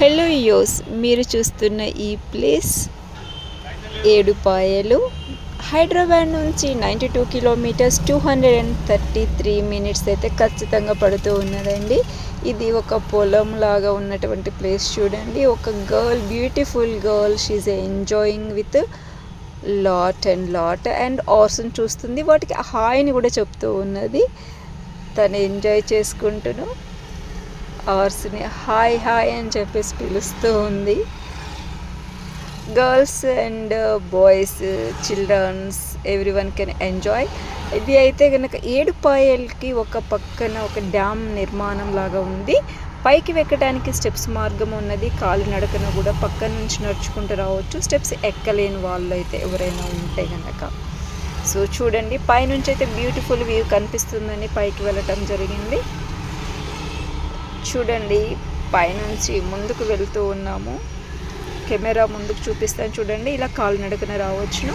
Hello యోస్ మీరు చూస్తున్న ఈ ప్లేస్ ఏడుపాయలు. హైదరాబాద్ నుంచి ninety two kilometres two hundred and thirty three minutes అయితే ఖచ్చితంగా పడుతూ ఉన్నదండి. ఇది ఒక పొలం లాగా ఉన్నటువంటి ప్లేస్ చూడండి. ఒక girl beautiful girl she enjoying with lot and lot and arson చూస్తుంది. వాటికి హాయ్ని కూడా చెప్తూ ఉన్నది. తను ఎంజాయ్ చేసుకుంటూను అవర్స్ని హాయ్ హాయ్ అని చెప్పేసి పిలుస్తూ ఉంది. Girls and boys childrens every one can enjoy. ఇది అయితే కనుక ఏడుపాయలకి ఒక పక్కన ఒక డ్యామ్ నిర్మాణం లాగా ఉంది. పైకి వెక్కడానికి స్టెప్స్ మార్గం ఉన్నది. కాలు నడకన కూడా పక్క నుంచి నడుచుకుంటూ రావచ్చు. స్టెప్స్ ఎక్కలేని వాళ్ళు అయితే ఎవరైనా ఉంటే కనుక సో చూడండి పైనుంచి అయితే బ్యూటిఫుల్ వ్యూ కనిపిస్తుందని పైకి వెళ్ళటం జరిగింది. చూడండి పైనుంచి ముందుకు వెళ్తూ ఉన్నాము. కెమెరా ముందుకు చూపిస్తాను చూడండి ఇలా కాలు నడకన రావచ్చును.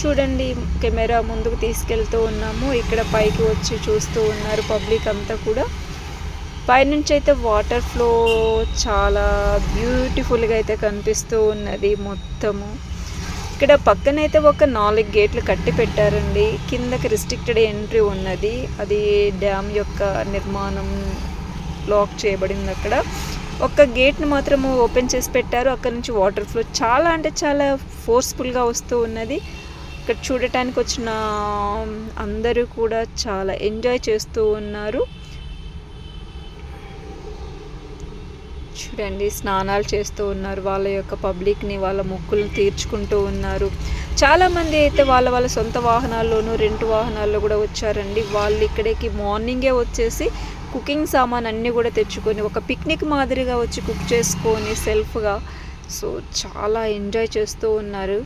చూడండి కెమెరా ముందుకు తీసుకెళ్తూ ఉన్నాము. ఇక్కడ పైకి వచ్చి చూస్తూ ఉన్నారు పబ్లిక్ అంతా కూడా. పైనుంచి అయితే వాటర్ ఫ్లో చాలా బ్యూటిఫుల్గా అయితే కనిపిస్తూ ఉన్నది మొత్తము. ఇక్కడ పక్కనైతే ఒక నాలుగు గేట్లు కట్టి పెట్టారండి. కిందకి రిస్ట్రిక్టెడ్ ఎంట్రీ ఉన్నది. అది డ్యామ్ యొక్క నిర్మాణం లాక్ చేయబడింది అక్కడ. ఒక గేట్ని మాత్రము ఓపెన్ చేసి పెట్టారు. అక్కడ నుంచి వాటర్ ఫ్లో చాలా అంటే చాలా ఫోర్స్ఫుల్గా వస్తూ ఉన్నది. ఇక్కడ చూడటానికి వచ్చిన అందరూ కూడా చాలా ఎంజాయ్ చేస్తూ ఉన్నారు. ఏంటండి స్నానాలు చేస్తూ ఉన్నారు. వాళ్ళ యొక్క పబ్లిక్ని వాళ్ళ మొక్కులను తీర్చుకుంటూ ఉన్నారు. చాలామంది అయితే వాళ్ళ వాళ్ళ సొంత వాహనాల్లోనూ రెంట్ వాహనాల్లో కూడా వచ్చారండి. వాళ్ళు ఇక్కడికి మార్నింగే వచ్చేసి కుకింగ్ సామాన్ అన్నీ కూడా తెచ్చుకొని ఒక పిక్నిక్ మాదిరిగా వచ్చి కుక్ చేసుకొని సెల్ఫ్గా. సో చాలా ఎంజాయ్ చేస్తూ ఉన్నారు.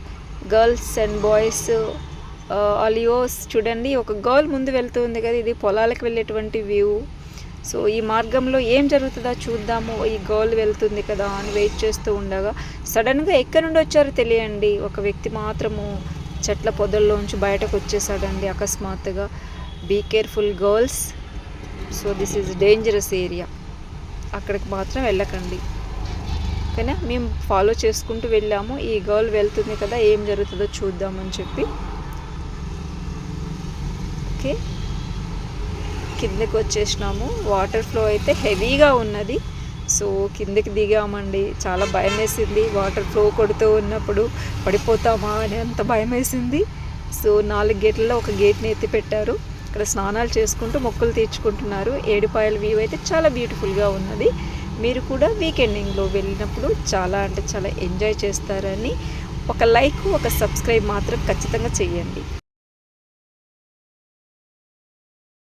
గర్ల్స్ అండ్ బాయ్స్ అలియోస్ చూడండి. ఒక గర్ల్ ముందు వెళ్తుంది కదా ఇది పొలాలకు వెళ్ళేటువంటి వ్యూ. సో ఈ మార్గంలో ఏం జరుగుతుందో చూద్దాము. ఈ గర్ల్ వెళ్తుంది కదా అని వెయిట్ చేస్తూ ఉండగా సడన్గా ఎక్కడి నుండి వచ్చారో తెలియండి. ఒక వ్యక్తి మాత్రము చెట్ల పొదల్లోంచి బయటకు వచ్చేసాడండి అకస్మాత్తుగా. Be careful girls so this is dangerous area అక్కడికి మాత్రం వెళ్ళకండి. ఓకేనా? మేము ఫాలో చేసుకుంటూ వెళ్ళాము. ఈ గర్ల్ వెళ్తుంది కదా ఏం జరుగుతుందో చూద్దామని చెప్పి. ఓకే? కిందకి వచ్చేసినాము. వాటర్ ఫ్లో అయితే హెవీగా ఉన్నది. సో కిందకి దిగామండి. చాలా భయం వేసింది వాటర్ ఫ్లో కొడుతూ ఉన్నప్పుడు పడిపోతామా అని అంత భయం వేసింది సో నాలుగు గేట్లలో ఒక గేట్ని ఎత్తి పెట్టారు. ఇక్కడ స్నానాలు చేసుకుంటూ మొక్కలు తీర్చుకుంటున్నారు. ఏడుపాయల వ్యూ అయితే చాలా బ్యూటిఫుల్గా ఉన్నది. మీరు కూడా వీకెండింగ్లో వెళ్ళినప్పుడు చాలా అంటే చాలా ఎంజాయ్ చేస్తారని ఒక లైక్ ఒక సబ్స్క్రైబ్ మాత్రం ఖచ్చితంగా చేయండి.